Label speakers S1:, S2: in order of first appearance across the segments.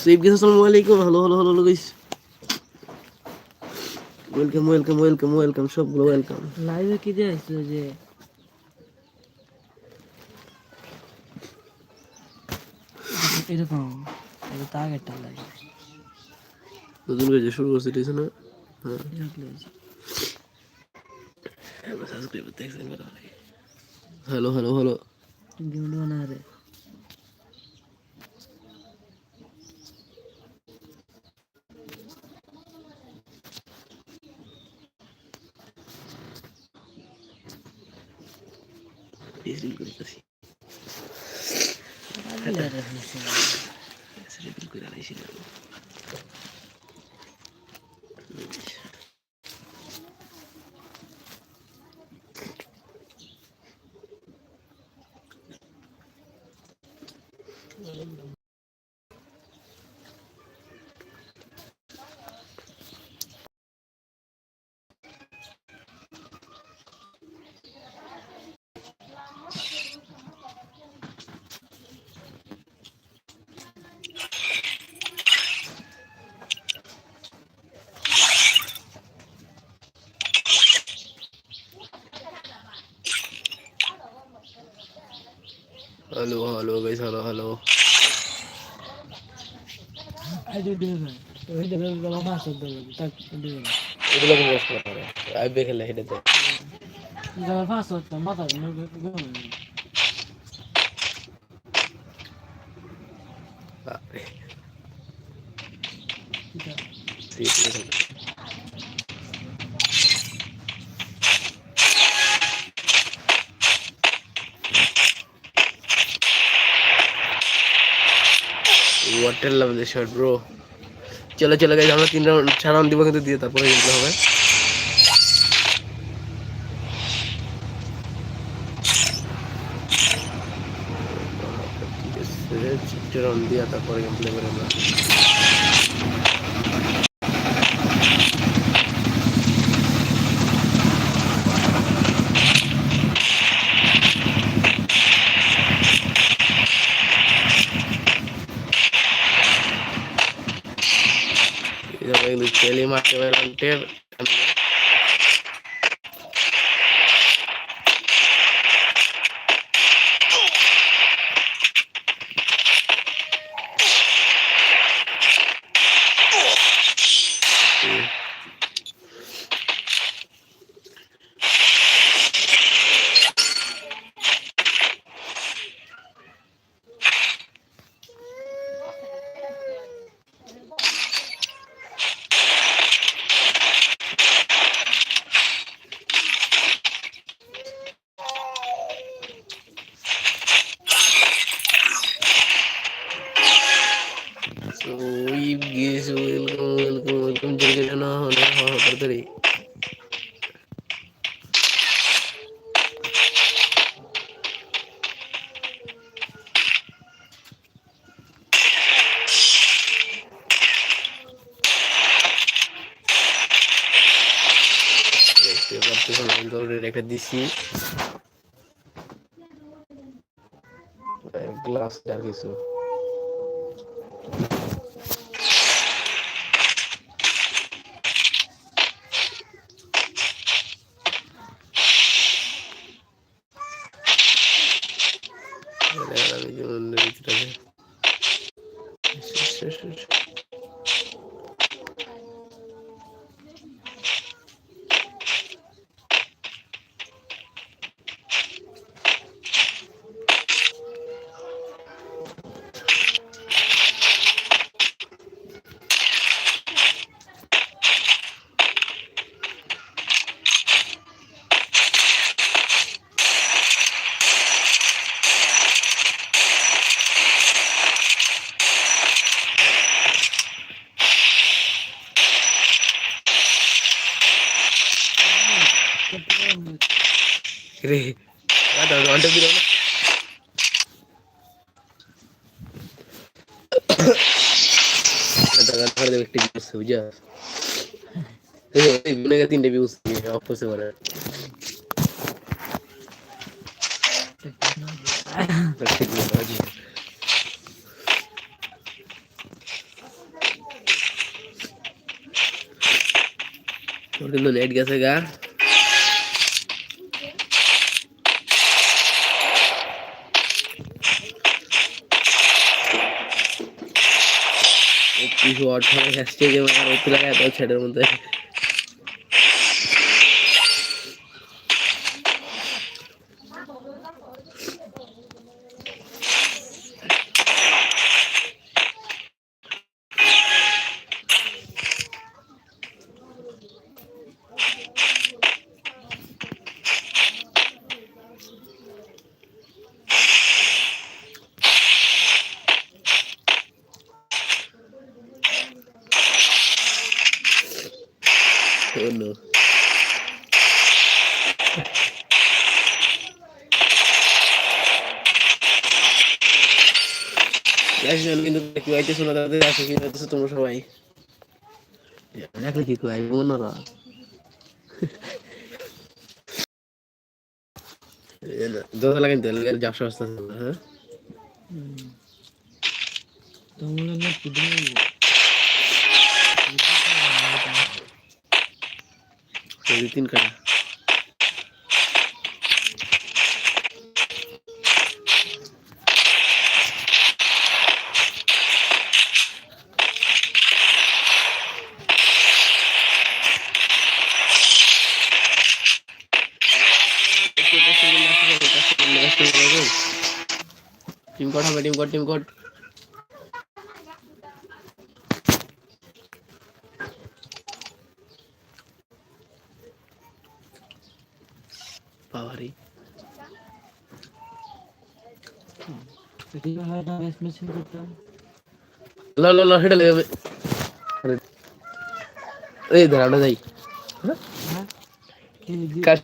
S1: Save গেছে আসসালামু আলাইকুম hello hello hello guys welcome welcome welcome welcome সবগুলো ওয়েলকাম
S2: লাইভে কি দিয়েছে যে? এরকম এটা তো আগেরটা লাইভ
S1: নতুন করে যে শুরু করছে ঠিক না? হ্যাঁ। সাবস্ক্রাইব দেখছেন হ্যালো হ্যালো হ্যালো
S2: গেম বানা রে।
S1: ডিসিল করতেছি ডিসিল করে আইছি hello hello guys hello hello
S2: দিল তাক দিয়ে না
S1: এগুলো কোন কষ্ট করে আইবে খেলে হেডেতে
S2: গলা ফাঁস হতো মাথা গেম
S1: বাপরে ঠিক আছে ওয়াটার লাভ শট ব্রো চলো চলো গেছে আমরা তিন রাউন্ড চার রাউন্ড দিব কিন্তু দিয়ে তারপরে জিততে হবে। রাউন্ড দিয়ে তারপরে আমরা। నాకు తెలియమాట అంటే দিছি গ্লাস আর কিছু रे क्या दौड़ ऑन भी रहो দাদা ঘরে দেবে একটি ভিউজ বুঝা এই মনে গেছে তিনটে ভিউজ অপসে করে টেকনোলজি কিন্তু নেট গেছে গা কিছু অর্থ হ্যাশট্যাগে আমার ওপি লাগায় মধ্যে আছে কি তোমরা সবাই? দেখলে কি কই মন না দোষ লাগে কিন্তু যাবসা আসতে হ্যাঁ?
S2: তোমরা না
S1: তিন কাটা টিম কোড পাওয়ারি লো লো লো এই ধর যাই কাজ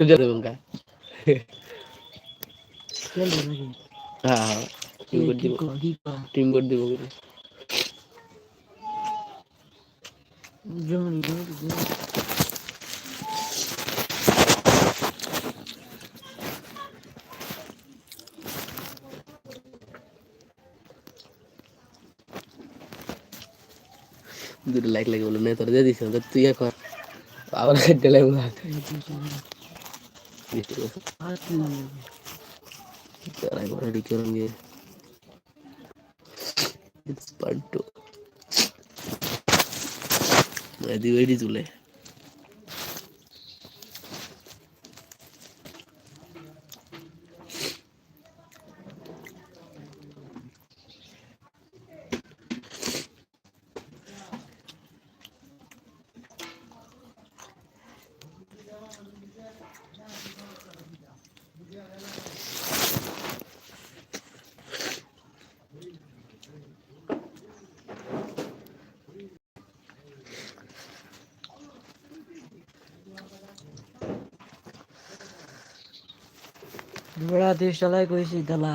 S1: হ্যাঁ টিম কোড দিব। টিম কোড দিব দুটো লাইক লাগে বলে না তোর দিয়ে দিস না তুই এখন আবার খেতে লাগবে
S2: হাত
S1: তারাই বড় പാട്ടു മതി വേടി തുള്ളേ
S2: বড়া দেশ চালাই কইছি দালা।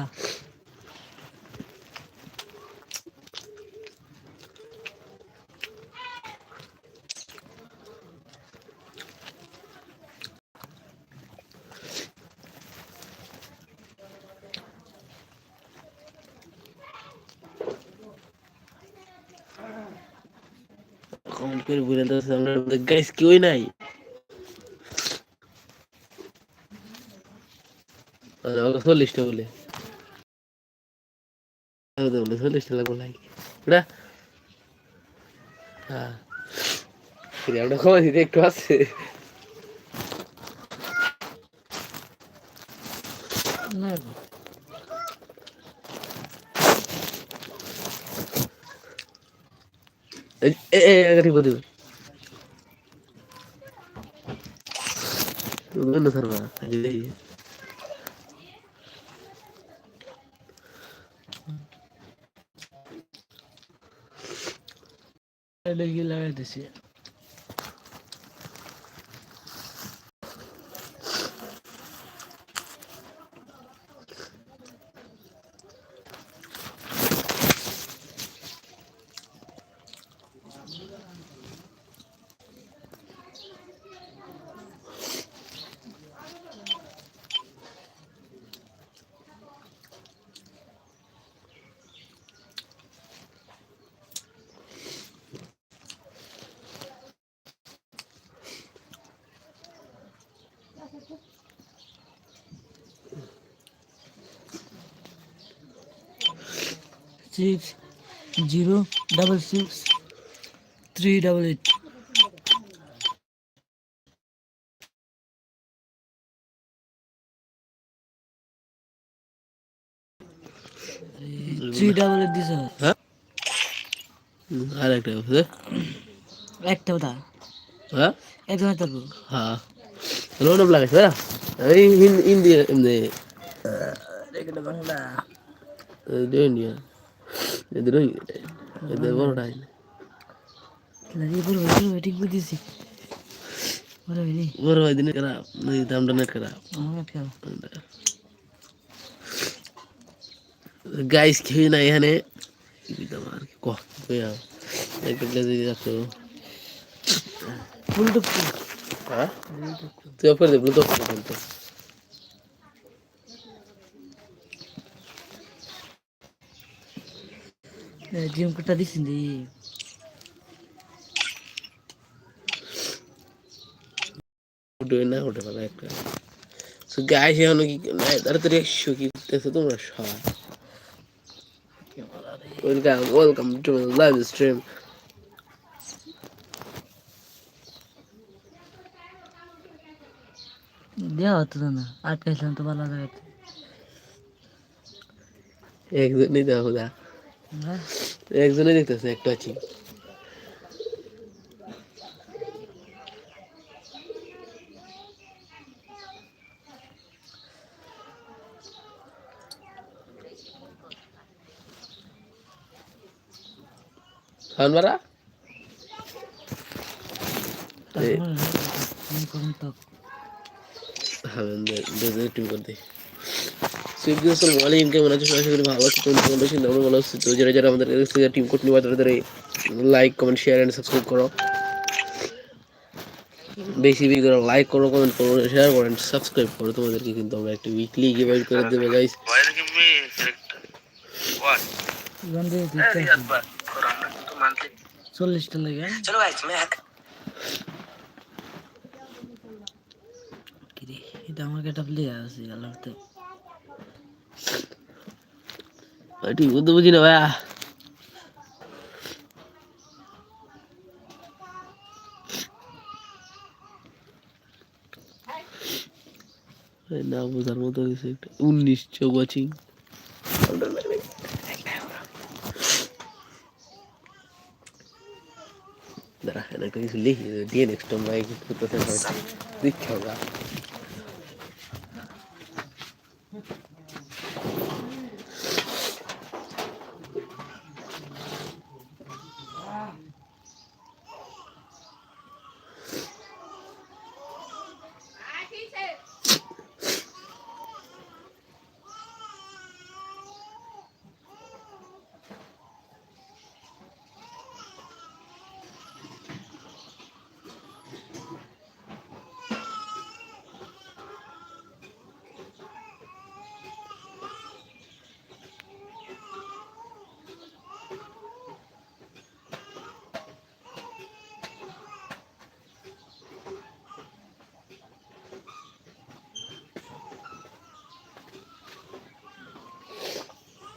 S1: কমেন্ট করে বলে দাও আমরা গাইস কেউই নাই আর আমাকে চল্লিশটা বলে। চল্লিশটা লাগবে লাইক ওটা হ্যাঁ। ফিরে আমরা দিতে একটু আছে।
S2: না লাগাই দিছি six zero double six three double eight three double eight দিছ
S1: হ্যাঁ? আর একটা
S2: একটা কথা।
S1: হ্যাঁ?
S2: একদম তারপর
S1: হ্যাঁ। লোন লাগাইছে না এই হিন্দি এমনি
S2: বাংলা।
S1: ইন্ডিয়া এদের এদের বড়টা
S2: লাগে বড় বড় ঠিক বুঝিছি বড় ভাই
S1: বড় ভাই দিনে খারাপ এই দামটা নেট খারাপ
S2: আমার খেয়াল
S1: গাইস খেয়ে না এখানে আর কি কহ একটা গ্লাস দিয়ে রাখতো
S2: ফুল টুক
S1: হ্যাঁ তুই অফ করে দে ব্লুটুথ অফ
S2: দিছিলি
S1: উঠবে না পাবে একটা। সো গাইস এখন কি তাড়াতাড়ি একশো কি করতেছো তোমরা সবাই? Welcome welcome to live stream
S2: দেওয়া হতো না আটকাইছিলাম তো ভালো জায়গাতে
S1: একজনই দেখো দা
S2: হ্যাঁ
S1: একজনই দেখতেছে একটা আছি খান মারা
S2: তারপর ফোন করুন তো।
S1: হ্যাঁ দে টিম দিন আসসালামু আলাইকুম কেমন আছো? আশা করি ভালো আছো তুমি ভালো আছো আমরা ভালো আছি। তো যারা যারা আমাদের কাছ থেকে টিম কোড নিবা তারা like comment share and subscribe করো। বেশি বেশি করে লাইক করো কমেন্ট করো শেয়ার করো এন্ড সাবস্ক্রাইব করো। তোমাদেরকে কিন্তু আমরা একটা উইকলি করে দেবো গাইস
S2: চল্লিশটা লাগে। এটা আমার কেটা প্লে আছে আলাদা
S1: ঠিক বুঝতে বুঝি না ভাইয়া এই না বোঝার মতো হয়েছে একটা উনিশ চোখ ওয়াচিং দাঁড়া এটা একটা কিছু লিখি দিয়ে নেক্সট টাইম ভাই কিছু করতেছে দিচ্ছে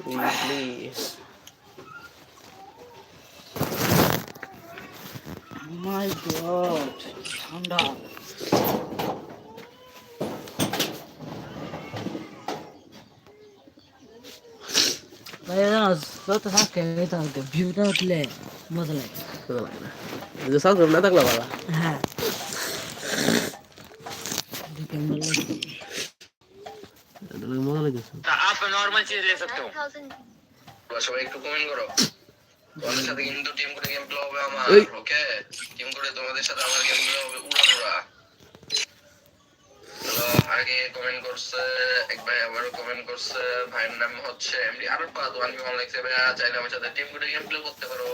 S1: আমরা Weekly.
S2: মাই গড ঠান্ডা ভিউটা উঠলে মজা লাগে।
S1: ভালো লাগে না? সাবস্ক্রাইব না থাকলে বাবা
S2: হ্যাঁ দেখে ভালো লাগে
S1: এটা লাগে মজা লাগেছে
S3: সবাই একটু কমেন্ট করো তোমাদের সাথে কিন্তু টিম করে গেম প্লে হবে আমার। ওকে টিম করে তোমাদের সাথে আমার গেম প্লে হবে উড়ানোরা তো আগে কমেন্ট করছে এক ভাই আবারও কমেন্ট করছে ভাইয়ের নাম হচ্ছে MD Arafat one B one লেখছে ভাইয়া চাইলে আমার সাথে টিম করে গেম প্লে করতে পারো।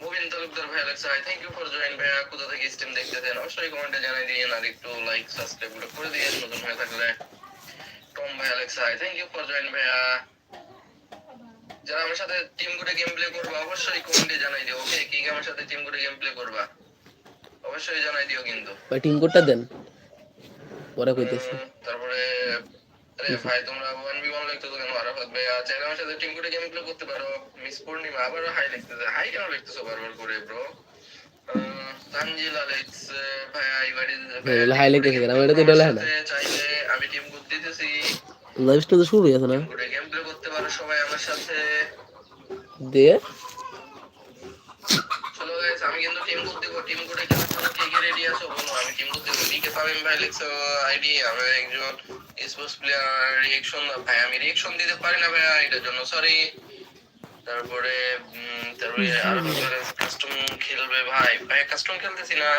S3: মুবিন তালুকদার ভাইয়া লেখছে hi thank you for join ভাইয়া কোথা থেকে স্ট্রিম দেখতেছেন? অবশ্যই কমেন্টে জানাই দিন আর একটু লাইক সাবস্ক্রাইব করে দিন নতুন হয়ে থাকলে ভাইয়া লেখছে hi thank you for join ভাইয়া। যারা আমার সাথে টিম করে গেম প্লে করবা অবশ্যই কমেন্টে জানাই দিও ওকে কে কে আমার সাথে টিম করে গেম প্লে করবা অবশ্যই জানাই দিও কিন্তু।
S1: ভাই টিম কোডটা দেন। পরে কইতেছি।
S3: তারপরে আরে ভাই তোমরা ওয়ান বি ওয়ান কেন আরাফাত ভাইয়া? চাইলে আমার সাথে টিম করে গেম প্লে করতে পারো। মিস পূর্ণিমা আবারও হাই লিখতেছে হাই কেন লিখতেছো বারবার করে ব্রো তানজিলা ভাইয়া এবারে
S1: হ্যাঁ, বলে hi লিখতেছে কেন? এটা তো লেখা না।
S3: চাইলে দিতেছি
S1: লাইভ স্ট্রিম তো শুরু হয়ে গেছে না?
S3: গেম প্লে করতে পারো সবাই আমার সাথে।
S1: দিয়ে?
S3: চলো গাইস আমি কিন্তু টিম কোড দেবো টিম কোডে খেলার জন্য কে কে রেডি আছো বলো আমি টিম কোড দেবো। ডিকে তামিম ভাই লিখছো আইডি আমি একজন স্পোর্টস প্লেয়ার রিঅ্যাকশন ভাই আমি রিঅ্যাকশন দিতে পারি না ভাইয়া এটার জন্য সরি তারপরে তারপরে আরও কাস্টম খেলবে ভাই? ভাই কাস্টম খেলতেছি না।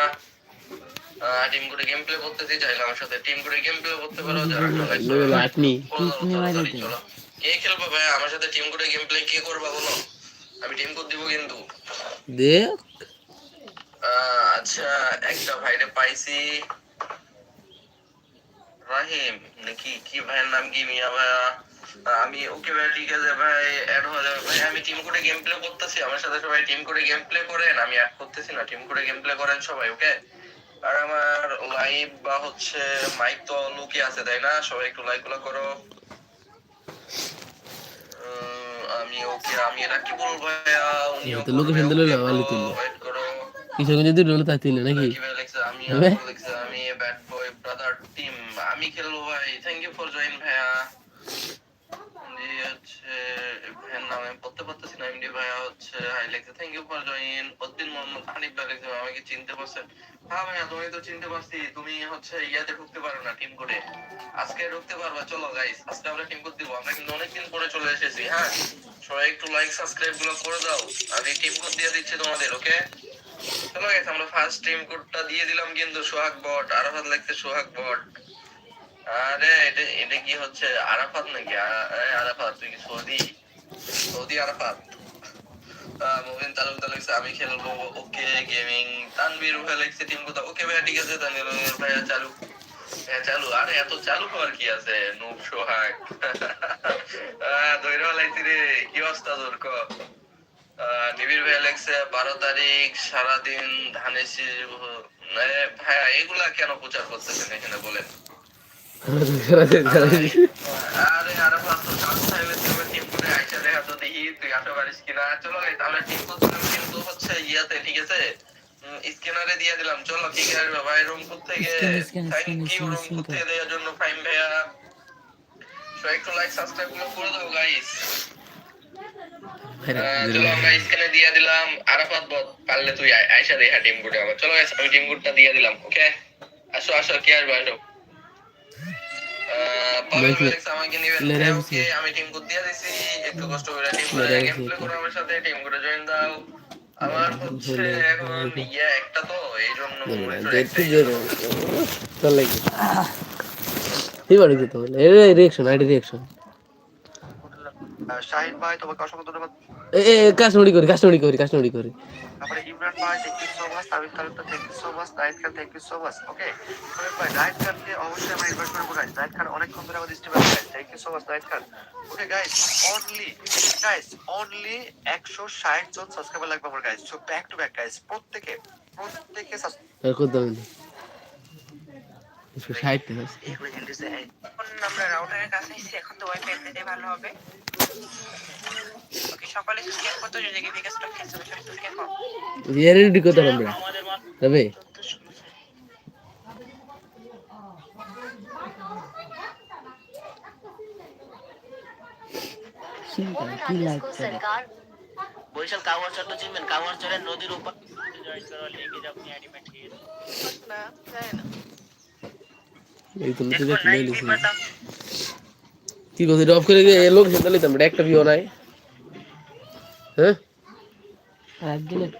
S3: টিম করে গেম প্লে করতেছি চাইলে আমার সাথে টিম করে গেম প্লে করতে পারো যারা
S1: আপনি
S3: চলো, চলো,
S2: তুমি
S3: চলো,
S2: বাইরে
S3: চলো,
S2: দিও।
S3: চলো। কে খেলবে ভাই? আমার সাথে টিম করে গেম প্লে কে করবা বলো? আমি টিম কোড দিব কিন্তু।
S1: দিয়ে
S3: আচ্ছা একটা ভাইরে পাইছি। রাহিম নাকি কি ভাইয়ের নাম কি মিয়া ভাইয়া? আমি ওকে ভাই ঠিক আছে ভাই অ্যাড হয়ে যাবে ভাই। আমি টিম করে গেম প্লে করতেছি আমার সাথে সবাই টিম করে গেম প্লে করেন আমি অ্যাড করতেছি না। টিম করে গেম প্লে করেন সবাই ওকে আর আমার লাইভ বা হচ্ছে মাইক তো লুকে আছে তাই না? সবাই একটু লাইকগুলো করো। আমি ওকে আমি এটা কি বলব
S1: তো location দিলে না, ভালো
S3: করো।
S1: কিছু যদি রোল তাই তিনলে নাকি?
S3: আমি? আমি ব্যাড বয় ব্রাদার টিম আমি খেলব ভাই। থ্যাংক ইউ ফর জয়েন ভাইয়া। জি হচ্ছে নাম পড়তে পারতেছি না, এমডি ভাইয়া হচ্ছে হাই লিখছে thank you for join Uddin Mohammad Hanif ভাই লিখছে আমাকে চিনতে পারছেন। হ্যাঁ ভাইয়া, তুমি তো চিনতে পারছি, তুমি হচ্ছে ইয়াতে ঢুকতে পারো না টিম করে আজকে ঢুকতে পারবা, চলো গাইস আজকে আমরা টিম কোড দিব। আমরা কিন্তু অনেকদিন পরে চলে এসেছি হ্যাঁ? সবাই একটু লাইক সাবস্ক্রাইবগুলো করে দাও। আমি টিম কোড দিয়ে দিচ্ছি তোমাদের ওকে চলো গাইস আমরা ফার্স্ট টিম কোডটা দিয়ে দিলাম কিন্তু সোহাগ বট আরাফাত লাগছে সোহাগ বট আরে, এটা এটা কি হচ্ছে আরাফাত নাকি? আরাফাত, তুই কি সৌদি? সৌদি আরাফাত আহ, মুবিন তালুকদার লিখছে আমি খেলব ওকে গেমিং তানভীর ভাই লিখছে টিম কোথা ওকে ভাইয়া ঠিক আছে ভাইয়া চালু হ্যাঁ চালু আরে এত চালু হওয়ার কি আছে নুব সোহাগ ধৈর্য রে কি অবস্থা তোর ক নিবিড় ভাই লেগছে বারো তারিখ সারাদিন ধানে ভাইয়া এগুলা কেন প্রচার করতেছেন এখানে বলেন আরে আরে পাঁচশো সাত সাহেবের টিমে টিম করে আইসা দেখা তুই আসতে পারিস কিনা। চলো টিম করছিলাম কিন্তু হচ্ছে ইয়াতে ঠিক আছে? স্ক্যানারে দিয়ে দিলাম। চলো ঠিক আছে ভাই থেকে থেকে দেওয়ার জন্য ফাইম ভাইয়া? একটু লাইক সাবস্ক্রাইবগুলো করে দাও গাইস চলো আমরা স্ক্যানে দিয়ে দিলাম। আরাফাত বট পারলে তুই আয়- আয়সা দেখা টিম গুটে আমার চলো guys, আমি টিম দিয়ে দিলাম ওকে আসো আসো কি আসবে আসো। আমাকে নিবেন।
S1: Let him
S3: ওকে আমি টিম কোড দিয়ে দিছি। একটু কষ্ট করে টিম
S1: করে
S3: গেম প্লে করো আমার সাথে টিম কোডে জয়েন দাও। আমার হচ্ছে এখন ইয়া একটা তো এই জন্য
S1: চল লাগে এই বাড়ি বলে এই রিয়াকশন আইডি রিয়াকশন
S4: শাহিদ ভাই তোমাকে অসংখ্য ধন্যবাদ?
S1: এ কাশ্মীরি করি কাশ্মীরি করি কাশ্মীরি করি।
S4: তারপরে ইমরান ভাই thank you so much Sabit Talukdar thank you so much Nahid Khan thank you so much okay Sabit ভাই নাহিদ খানকে অবশ্যই আমরা ইনভাইট করব গাইজ নাহিদ খান অনেকক্ষণ ধরে আমাদের স্টিমে আছে thank you so much Nahid Khan. Okay guys only guys only একশো ষাট জন সাবস্ক্রাইবার লাগবে আমার guys so back to back guys প্রত্যেকে প্রত্যেকে
S5: সাবস্ক্রাইব 160 তো ওয়াইফাই এমনিতে
S1: তবে
S6: বরিশাল কাওয়ার চর তো চিনবেন কাওয়ার চরের নদীর উপর
S5: জয়েন করা। লিখে যাবেন অ্যানিমেট খেয়ে না। না।
S1: এই তো নতুন একটা মেইল এসেছে কি কথা এটা অফ করে গিয়ে এ লোক সেটা লিতাম একটা ভিও নাই। হ্যাঁ?
S2: আর ডিলিট